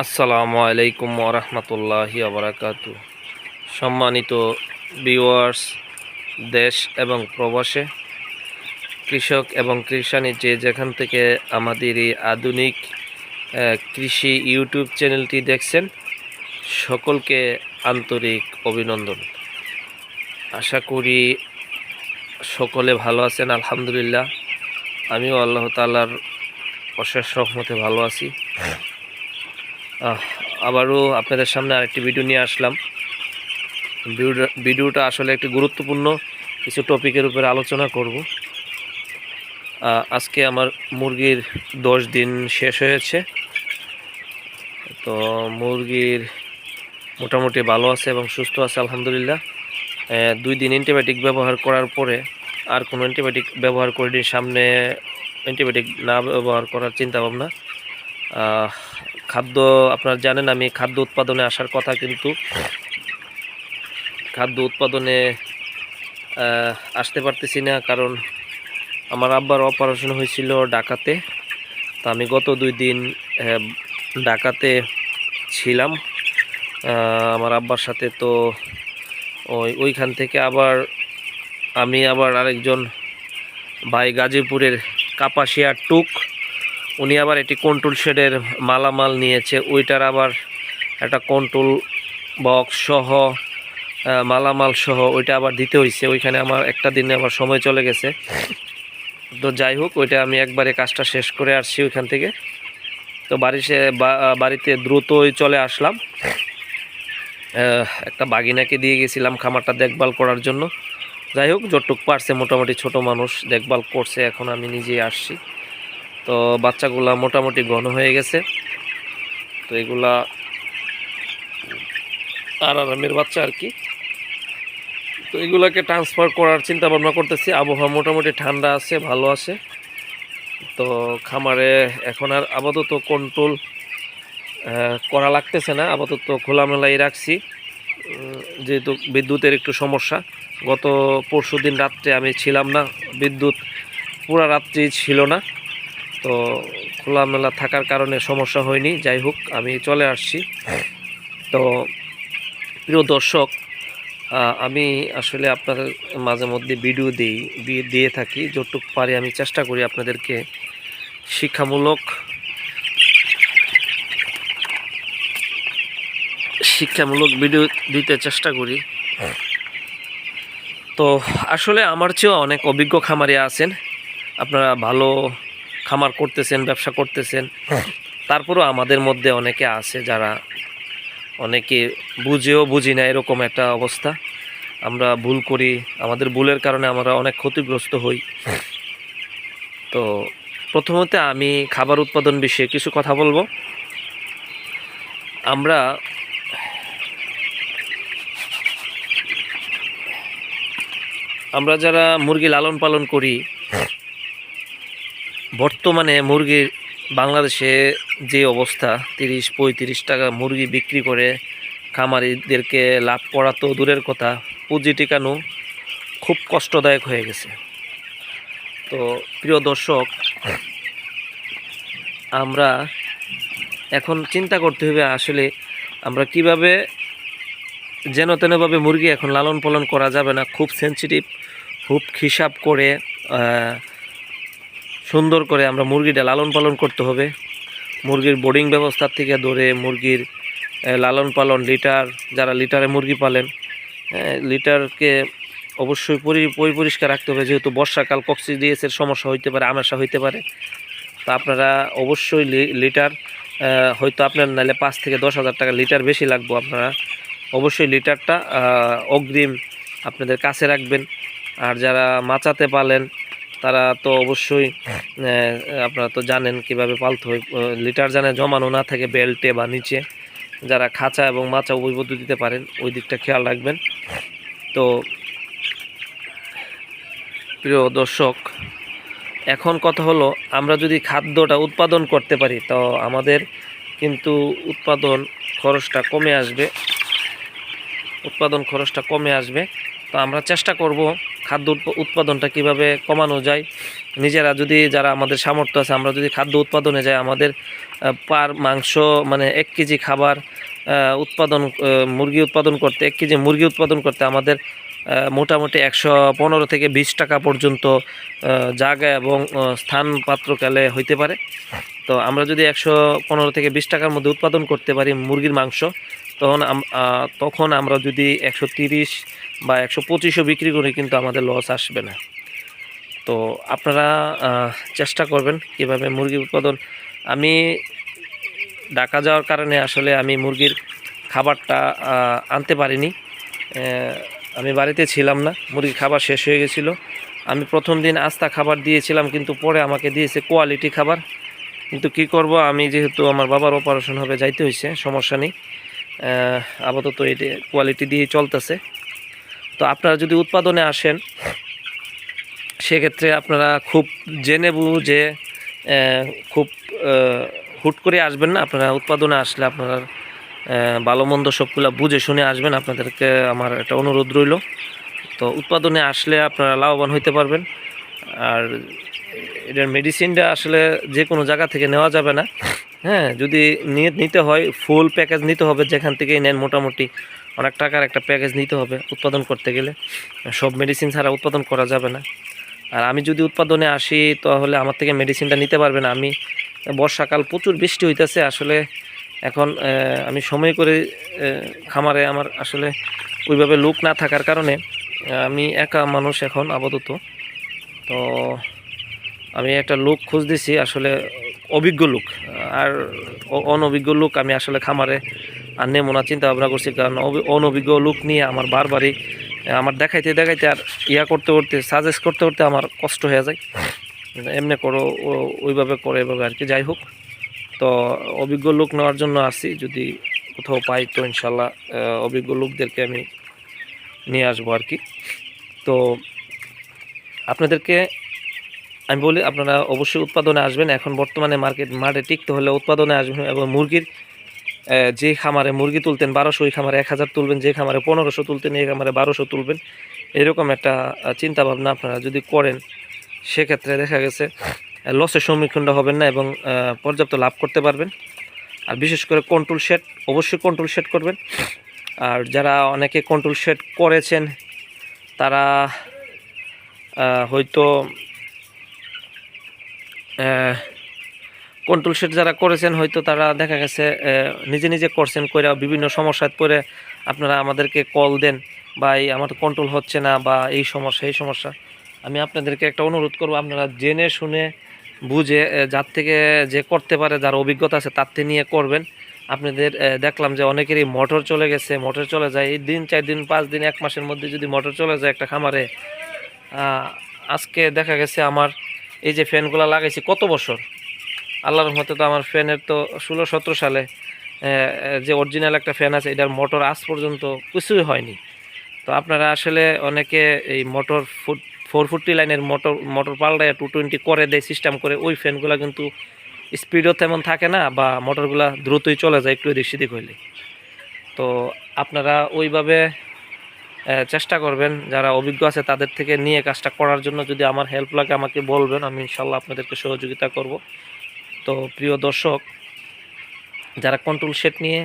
আসসালামু আলাইকুম ওরহমতুল্লাহি আবরাকাতু সম্মানিত ভিউয়ার্স, দেশ এবং প্রবাসে, কৃষক এবং কৃষানি যে যেখান থেকে আমাদের এই আধুনিক কৃষি ইউটিউব চ্যানেলটি দেখছেন, সকলকে আন্তরিক অভিনন্দন। আশা করি সকলে ভালো আছেন, আলহামদুলিল্লাহ। আমিও আল্লাহ তাআলার অশেষ রহমতে ভালো আছি। আবারও আপনাদের সামনে আরেকটি ভিডিও নিয়ে আসলাম। ভিডিওটা আসলে একটি গুরুত্বপূর্ণ কিছু টপিকের উপরে আলোচনা করব। আজকে আমার মুরগির দশ দিন শেষ হয়েছে। তো মুরগির মোটামুটি ভালো আছে এবং সুস্থ আছে, আলহামদুলিল্লাহ। দুই দিন অ্যান্টিবায়োটিক ব্যবহার করার পরে আর কোনো অ্যান্টিবায়োটিক ব্যবহার করিনি, সামনে অ্যান্টিবায়োটিক না ব্যবহার করার চিন্তা ভাবনা খাদ্য, আপনারা জানেন আমি খাদ্য উৎপাদনে আসার কথা কিন্তু খাদ্য উৎপাদনে আসতে পারতেছি না কারণ আমার আব্বার অপারেশন হয়েছিল ডাকাতে তো আমি গত দুই দিন ডাকাতে ছিলাম। আমার আব্বার সাথে তো ওই, ওইখান থেকে আবার আমি আবার আরেকজন ভাই গাজীপুরের কাপাসিয়া টুক উনি আবার এটি কন্ট্রোল শেডের মালামাল নিয়েছে। ওইটার আবার একটা কন্ট্রোল বক্স সহ মালামাল সহ ওইটা আবার দিতে হয়েছে ওইখানে আমার একটা দিনে আবার সময় চলে গেছে। তো যাই হোক, ওইটা আমি একবারে কাজটা শেষ করে আসছি ওইখান থেকে। তো বাড়ি সে, বা- বাড়িতে দ্রুতই চলে আসলাম। একটা বাগিনাকে দিয়ে গেছিলাম খামারটা দেখভাল করার জন্য। যাই হোক, যতটুক পারছে মোটামুটি ছোট মানুষ দেখভাল করছে। এখন আমি নিজেই আসছি। তো বাচ্চাগুলা মোটামুটি ঘন হয়ে গেছে। তো এগুলা আর আরামের বাচ্চা আর কি। তো এগুলাকে ট্রান্সফার করার চিন্তা ভাবনা করতেছি। আবহাওয়া মোটামুটি ঠান্ডা আছে, ভালো আছে। তো খামারে এখন আর আপাতত কন্ট্রোল করা লাগতেছে না। আপাতত খোলামেলাই রাখছি। যেহেতু বিদ্যুতের একটু সমস্যা, গত পরশু দিন রাত্রে আমি ছিলাম না। বিদ্যুৎ পুরা রাত্রি ছিল না। তো খোলামেলা থাকার কারণে সমস্যা হয়নি যাই হোক আমি চলে আসছি। তো প্রিয় দর্শক আমি আসলে আপনাদের মাঝে মধ্যে ভিডিও দিই দিয়ে দিয়ে থাকি যতটুকু পারি আমি চেষ্টা করি আপনাদেরকে শিক্ষামূলক শিক্ষামূলক ভিডিও দিতে চেষ্টা করি। তো আসলে আমার চেয়েও অনেক অভিজ্ঞ খামারি আছেন। আপনারা ভালো খামার করতেছেন, ব্যবসা করতেছেন। তারপরেও আমাদের মধ্যে অনেকে আছে যারা অনেকে বুঝেও বুঝি না এরকম একটা অবস্থা। আমরা ভুল করি, আমাদের ভুলের কারণে আমরা অনেক ক্ষতিগ্রস্ত হই। তো প্রথমত আমি খাবার উৎপাদন বিষয়ে কিছু কথা বলব। আমরা আমরা যারা মুরগি লালন পালন করি বর্তমানে মুরগির বাংলাদেশে যে অবস্থা, তিরিশ, পঁয়ত্রিশ টাকা মুরগি বিক্রি করে খামারিদেরকে লাভ করা তো দূরের কথা, পুঁজি টিকানো খুব কষ্টদায়ক হয়ে গেছে। তো প্রিয় দর্শক, আমরা এখন চিন্তা করতে হবে আসলে আমরা কীভাবে যেন তেনভাবে মুরগি এখন লালন পালন করা যাবে না, খুব সেন্সিটিভ খুব হিসাব করে সুন্দর করে আমরা মুরগিটা লালন পালন করতে হবে। মুরগির বোর্ডিং ব্যবস্থার থেকে ধরে মুরগির লালন পালন, লিটার, যারা লিটারে মুরগি পালেন লিটারকে অবশ্যই পরি পরি- পরিষ্কার রাখতে হবে। যেহেতু বর্ষাকাল কক্সিডিএসের সমস্যা হইতে পারে, আমাশা হইতে পারে, তা আপনারা অবশ্যই লিটার হয়তো আপনার নাহলে পাঁচ থেকে দশ হাজার টাকা লিটার বেশি লাগবো আপনারা। অবশ্যই লিটারটা অগ্রিম আপনাদের কাছে রাখবেন। আর যারা মাচাতে পালেন তারা তো অবশ্যই আপনারা তো জানেন কীভাবে পালতে হয়। লিটার জানে জমানো না থাকে বেল্টে বা নিচে। যারা খাঁচা এবং মাচা উভয় দিতে পারেন ওই দিকটা খেয়াল রাখবেন। তো প্রিয় দর্শক এখন কথা হলো আমরা যদি খাদ্যটা উৎপাদন করতে পারি তো আমাদের কিন্তু উৎপাদন খরচটা কমে আসবে। উৎপাদন খরচটা কমে আসবে। তো আমরা চেষ্টা করব খাদ্য উৎপ- উৎপাদনটা কীভাবে কমানো যায়? নিজেরা যদি, যারা আমাদের সামর্থ্য আছে, আমরা যদি খাদ্য উৎপাদনে যাই, আমাদের পার মাংস মানে এক কেজি খাবার উৎপাদন মুরগি উৎপাদন করতে, এক কেজি মুরগি উৎপাদন করতে আমাদের মোটামুটি একশো পনেরো থেকে বিশ টাকা পর্যন্ত জায়গা এবং স্থান পাত্রকালে হইতে পারে। তো আমরা যদি একশো পনেরো থেকে বিশ টাকার মধ্যে উৎপাদন করতে পারি মুরগির মাংস, তখন তখন আমরা যদি একশো তিরিশ বা একশো পঁচিশও বিক্রি করে কিন্তু আমাদের লস আসবে না। তো আপনারা চেষ্টা করবেন কীভাবে মুরগি উৎপাদন। আমি ঢাকা যাওয়ার কারণে আসলে আমি মুরগির খাবারটা আনতে পারিনি। আমি বাড়িতে ছিলাম না, মুরগির খাবার শেষ হয়ে গেছিল। আমি প্রথম দিন আস্তা খাবার দিয়েছিলাম, কিন্তু পরে আমাকে দিয়েছে কোয়ালিটি খাবার। কিন্তু কি করব, আমি যেহেতু আমার বাবার অপারেশন হবে, যাইতে হয়েছে সমস্যা নেই। আপাতত এটি কোয়ালিটি দিয়ে চলতেছে। তো আপনারা যদি উৎপাদনে আসেন, সেক্ষেত্রে আপনারা খুব জেনে বুঝে খুব হুট করে আসবেন না। আপনারা উৎপাদনে আসলে আপনারা ভালো মন্দ সবগুলো বুঝে শুনে আসবেন। আপনাদেরকে আমার একটা অনুরোধ রইল। তো উৎপাদনে আসলে আপনারা লাভবান হইতে পারবেন। আর এটার মেডিসিনটা আসলে যে কোনো জায়গা থেকে নেওয়া যাবে না। হ্যাঁ যদি নিয়ে, নিতে হয়, ফুল প্যাকেজ নিতে হবে যেখান থেকেই নেন মোটামুটি। অনেক টাকার একটা প্যাকেজ নিতে হবে উৎপাদন করতে গেলে। সব মেডিসিন ছাড়া উৎপাদন করা যাবে না। আর আমি যদি উৎপাদনে আসি, তাহলে আমার থেকে মেডিসিনটা নিতে পারবে না। আমি বর্ষাকাল প্রচুর বৃষ্টি হইতেছে, আসলে এখন আমি সময় করে খামারে আমার আসলে ওইভাবে লোক না থাকার কারণে আমি একা মানুষ এখন আপাতত। তো আমি একটা লোক খুঁজতেছি, আসলে অভিজ্ঞ লোক। আর অনভিজ্ঞ লোক আমি আসলে খামারে আর নেব না চিন্তা ভাবনা করছি, কারণ অনভিজ্ঞ লোক নিয়ে আমার বারবারই আমার দেখাইতে দেখাইতে আর ইয়া করতে করতে সাজেস্ট করতে করতে আমার কষ্ট হয়ে যায়। এমনি করো ওইভাবে করে, এভাবে আর কি, যাই হোক। তো অভিজ্ঞ লোক নেওয়ার জন্য আসি যদি কোথাও পাই তো ইনশাল্লাহ অভিজ্ঞ লোকদেরকে আমি নিয়ে আসব আর কি। তো আপনাদেরকে আমি বলি, আপনারা অবশ্যই উৎপাদনে আসবেন। এখন বর্তমানে মার্কেট মাঠে টিকতে হলে উৎপাদনে আসবেন এবং মুরগির যে খামারে মুরগি তুলতেন বারোশো ওই খামারে এক হাজার তুলবেন, যে খামারে পনেরোশো তুলতেন, এই খামারে বারোশো তুলবেন, এরকম একটা চিন্তা ভাবনা আপনারা যদি করেন, সেক্ষেত্রে দেখা গেছে লসের সম্মুখীনটা হবেন না এবং পর্যাপ্ত লাভ করতে পারবেন। আর বিশেষ করে কন্ট্রোল শেড অবশ্যই কন্ট্রোল শেড করবেন। আর যারা অনেকে কন্ট্রোল শেড করেছেন, তারা হয়তো কন্ট্রোল শেড যারা করেছেন, হয়তো তারা দেখা গেছে নিজে নিজে করছেন কইরা বিভিন্ন সমস্যায় পড়ে আপনারা আমাদেরকে কল দেন বা এই আমার কন্ট্রোল হচ্ছে না বা এই সমস্যা এই সমস্যা। আমি আপনাদেরকে একটা অনুরোধ করব, আপনারা জেনে শুনে বুঝে যার থেকে যে করতে পারে, যার অভিজ্ঞতা আছে, তার থেকে নিয়ে করবেন। আপনাদের দেখলাম যে অনেকেরই মোটর চলে গেছে মোটর চলে যায়, এই দিন, চার দিন, পাঁচ দিন, এক মাসের মধ্যে যদি মোটর চলে যায় একটা খামারে আজকে দেখা গেছে আমার, এই যে ফ্যানগুলো লাগাইছি, কত বছর? আল্লাহর রহমতে তো আমার ফ্যানের তো ষোলো, সতেরো সালে যে অরিজিনাল একটা ফ্যান আছে, এটার মোটর আজ পর্যন্ত কিছুই হয়নি। তো আপনারা আসলে অনেকে এই মোটর ফুট ফোর ফোরটি লাইনের মোটর মোটর পাল্টায় টু টোয়েন্টি করে দেয় সিস্টেম করে, ওই ফ্যানগুলো কিন্তু স্পিডও তেমন থাকে না বা মোটরগুলো দ্রুতই চলে যায় একটু এদিক সেদিক হইলে। তো আপনারা ওইভাবে চেষ্টা করবেন, যারা অভিজ্ঞ আছে তাদের থেকে নিয়ে কাজটা করার জন্য যদি আমার হেল্প লাগে আমাকে বলবেন, আমি ইনশাল্লাহ আপনাদেরকে সহযোগিতা করব। তো প্রিয় দর্শক, যারা কন্ট্রোল সেট নিয়ে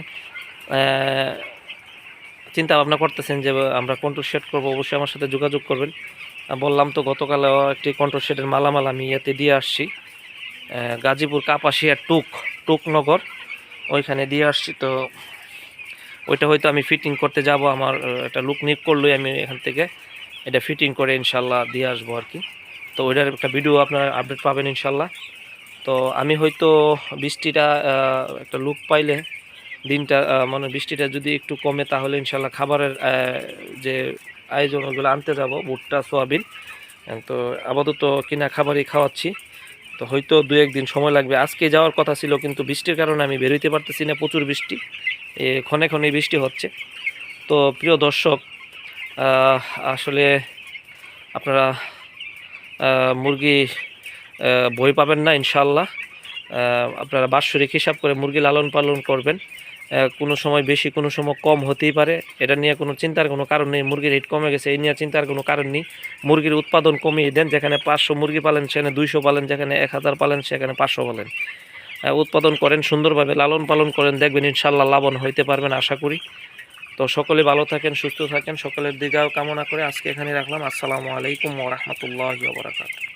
চিন্তা ভাবনা করতেছেন যে আমরা কন্ট্রোল সেট করব, অবশ্যই আমার সাথে যোগাযোগ করবেন। বললাম তো গতকালেও একটি কন্ট্রোল সেটের মালামাল আমি ইয়েতে দিয়ে আসছি। গাজীপুর কাপাসিয়া টুক টুকনগর ওইখানে দিয়ে আসছি। তো ওইটা হয়তো আমি ফিটিং করতে যাব, আমার একটা লুক নিক করলেই আমি এখান থেকে এটা ফিটিং করে ইনশাল্লাহ দিয়ে আসব আর কি। তো ওইটার একটা ভিডিও আপনারা আপডেট পাবেন ইনশাল্লাহ। তো আমি হয়তো বৃষ্টিটা একটা লুক পাইলে দিনটা মানে বৃষ্টিটা যদি একটু কমে তাহলে ইনশাল্লাহ খাবারের যে আয়োজন ওগুলো আনতে যাব, ভুট্টা, সোয়াবিন তো আপাতত কিনা খাবারই খাওয়াচ্ছি। তো হয়তো দু একদিন সময় লাগবে। আজকে যাওয়ার কথা ছিল, কিন্তু বৃষ্টির কারণে আমি বেরোইতে পারতেছি না, প্রচুর বৃষ্টি। এ ক্ষণে ক্ষণে বৃষ্টি হচ্ছে। তো প্রিয় দর্শক আসলে আপনারা মুরগি ভয় পাবেন না ইনশাল্লাহ আপনারা বাৎসরিক হিসাব করে মুরগি লালন পালন করবেন। কোনো সময় বেশি, কোনো সময় কম হতেই পারে। এটা নিয়ে কোনো চিন্তার কোনো কারণ নেই। মুরগির রেট কমে গেছে, এই নিয়ে চিন্তার কোনো কারণ নেই। মুরগির উৎপাদন কমিয়ে দেন, যেখানে পাঁচশো মুরগি পালেন, সেখানে দুইশো পালেন, যেখানে এক হাজার পালেন, সেখানে পাঁচশো পালেন। উৎপাদন করেন, সুন্দরভাবে লালন পালন করেন, দেখবেন ইনশাল্লাহ লাভবান হইতে পারবেন, আশা করি। তো সকলে ভালো থাকেন, সুস্থ থাকেন, সকলের দিকেও কামনা করে আজকে এখানে রাখলাম। আসসালামু আলাইকুম ওরহমতুল্লাহ বারাকাত